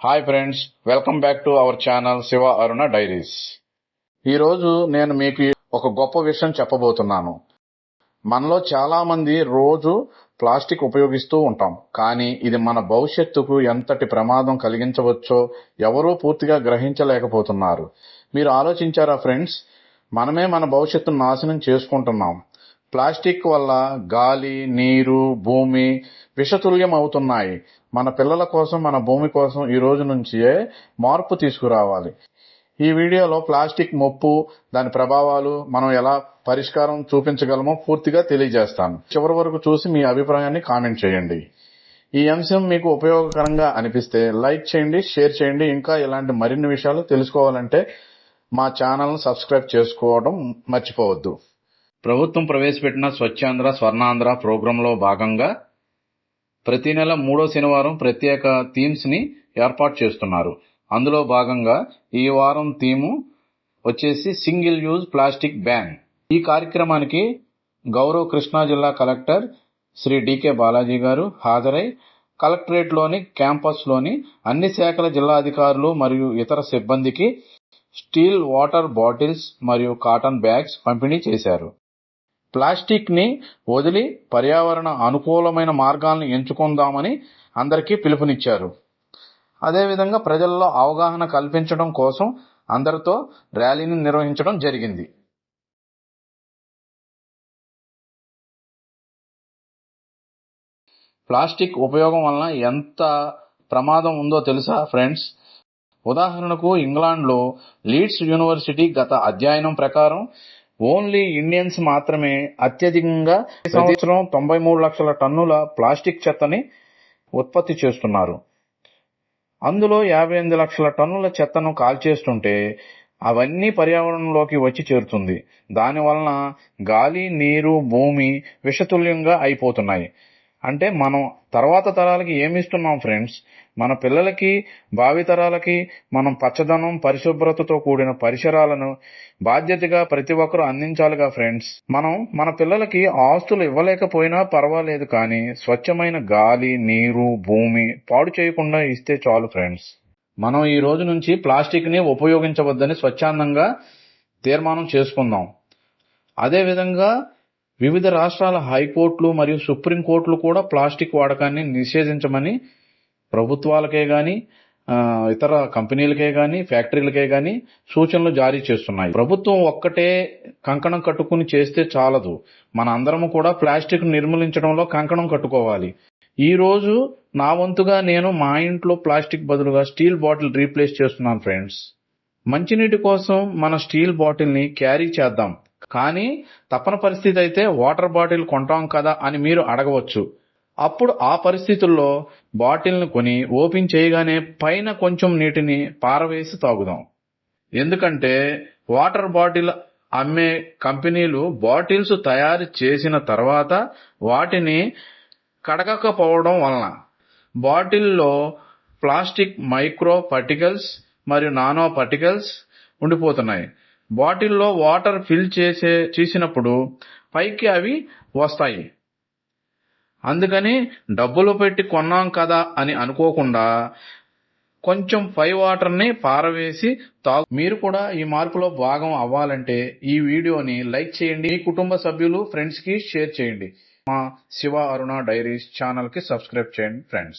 Hi friends welcome back to our channel Shiva Aruna diaries ఈరోజు నేను మీకు ఒక గొప్ప విషయం చెప్పబోతున్నాను. మనలో చాలా మంది రోజు ప్లాస్టిక్ ఉపయోగిస్తూ ఉంటాం. కానీ ఇది మన భవిష్యత్తుకు ఎంతటి ప్రమాదం కలిగించవచ్చో ఎవరూ పూర్తిగా గ్రహించలేకపోతున్నారు. మీరు ఆలోచించారా ఫ్రెండ్స్ మనమే మన భవిష్యత్తును నాశనం చేసుకుంటున్నాం. ప్లాస్టిక్ వల్ల గాలి నీరు భూమి విషతుల్యం అవుతున్నాయి మన పిల్లల కోసం మన భూమి కోసం ఈ రోజు నుంచే మార్పు తీసుకురావాలి. ఈ వీడియోలో ప్లాస్టిక్ ముప్పు దాని ప్రభావాలు మనం ఎలా పరిష్కారం చూపించగలమో పూర్తిగా తెలియజేస్తాను. చివరి వరకు చూసి మీ అభిప్రాయాన్ని కామెంట్ చేయండి. ఈ అంశం మీకు ఉపయోగకరంగా అనిపిస్తే లైక్ చేయండి షేర్ చేయండి. ఇంకా ఇలాంటి మరిన్ని విషయాలు తెలుసుకోవాలంటే మా ఛానల్ను సబ్స్క్రైబ్ చేసుకోవడం మర్చిపోవద్దు. ప్రభుత్వం ప్రవేశపెట్టిన స్వచ్ఛాంధ్ర స్వర్ణాంధ్ర ప్రోగ్రాంలో భాగంగా ప్రతి నెల మూడో శనివారం ప్రత్యేక థీమ్స్ని ఏర్పాటు చేస్తున్నారు. అందులో భాగంగా ఈ వారం థీము వచ్చేసి సింగిల్ యూజ్ ప్లాస్టిక్ బ్యాన్. ఈ కార్యక్రమానికి గౌరవ్ కృష్ణా జిల్లా కలెక్టర్ శ్రీ డికే బాలాజీ గారు హాజరై కలెక్టరేట్లోని క్యాంపస్లోని అన్ని శాఖల జిల్లా అధికారులు మరియు ఇతర సిబ్బందికి స్టీల్ వాటర్ బాటిల్స్ మరియు కాటన్ బ్యాగ్స్ పంపిణీ చేశారు. ప్లాస్టిక్ని వదిలి పర్యావరణ అనుకూలమైన మార్గాలను ఎంచుకుందామని అందరికీ పిలుపునిచ్చారు. అదేవిధంగా ప్రజల్లో అవగాహన కల్పించడం కోసం అందరితో ర్యాలీని నిర్వహించడం జరిగింది. ప్లాస్టిక్ ఉపయోగం వలన ఎంత ప్రమాదం ఉందో తెలుసా ఫ్రెండ్స్? ఉదాహరణకు ఇంగ్లాండ్లో లీడ్స్ యూనివర్సిటీ గత అధ్యయనం ప్రకారం ఓన్లీ ఇండియన్స్ మాత్రమే అత్యధికంగా సంవత్సరం తొంభై మూడు లక్షల టన్నుల ప్లాస్టిక్ చెత్తని ఉత్పత్తి చేస్తున్నారు. అందులో యాభై ఎనిమిది లక్షల టన్నుల చెత్తను కాల్చేస్తుంటే అవన్నీ పర్యావరణంలోకి వచ్చి చేరుతుంది. దాని వలన గాలి నీరు భూమి విషతుల్యంగా అయిపోతున్నాయి. అంటే మనం తర్వాత తరాలకి ఏమి ఇస్తున్నాం ఫ్రెండ్స్? మన పిల్లలకి భావితరాలకి మనం పచ్చదనం పరిశుభ్రతతో కూడిన పరిసరాలను బాధ్యతగా ప్రతి ఒక్కరూ అందించాలిగా ఫ్రెండ్స్. మనం మన పిల్లలకి ఆస్తులు ఇవ్వలేకపోయినా పర్వాలేదు కానీ స్వచ్ఛమైన గాలి నీరు భూమి పాడు చేయకుండా ఇస్తే చాలు ఫ్రెండ్స్. మనం ఈ రోజు నుంచి ప్లాస్టిక్ని ఉపయోగించవద్దని స్వచ్ఛందంగా తీర్మానం చేసుకుందాం. అదేవిధంగా వివిధ రాష్ట్రాల హైకోర్టులు మరియు సుప్రీంకోర్టులు కూడా ప్లాస్టిక్ వాడకాన్ని నిషేధించమని ప్రభుత్వాలకే గాని ఇతర కంపెనీలకే గాని ఫ్యాక్టరీలకే గాని సూచనలు జారీ చేస్తున్నాయి. ప్రభుత్వం ఒక్కటే కంకణం కట్టుకుని చేస్తే చాలదు. మన అందరం కూడా ప్లాస్టిక్ నిర్మూలించడంలో కంకణం కట్టుకోవాలి. ఈ రోజు నా వంతుగా నేను మా ఇంట్లో ప్లాస్టిక్ బదులుగా స్టీల్ బాటిల్ రీప్లేస్ చేస్తున్నాను ఫ్రెండ్స్. మంచినీటి కోసం మన స్టీల్ బాటిల్ని క్యారీ చేద్దాం. కానీ తప్పని పరిస్థితి అయితే వాటర్ బాటిల్ కొంటాం కదా అని మీరు అడగవచ్చు. అప్పుడు ఆ పరిస్థితుల్లో బాటిల్ను కొని ఓపెన్ చేయగానే పైన కొంచెం నీటిని పారవేసి తాగుదాం. ఎందుకంటే వాటర్ బాటిల్ అమ్మే కంపెనీలు బాటిల్స్ తయారు చేసిన తర్వాత వాటిని కడగకపోవడం వలన బాటిల్లో ప్లాస్టిక్ మైక్రో పార్టికల్స్ మరియు నానో పార్టికల్స్ ఉండిపోతున్నాయి. బాటిల్లో వాటర్ ఫిల్ చేసే చేసినప్పుడు పైకి అవి వస్తాయి. అందుకని డబ్బులు పెట్టి కొన్నాం కదా అని అనుకోకుండా కొంచెం పై వాటర్ని పారవేసి తాగు. మీరు కూడా ఈ మార్పులో భాగం అవ్వాలంటే ఈ వీడియోని లైక్ చేయండి. మీ కుటుంబ సభ్యులు ఫ్రెండ్స్కి షేర్ చేయండి. మా శివ అరుణ డైరీస్ ఛానల్కి సబ్స్క్రైబ్ చేయండి ఫ్రెండ్స్.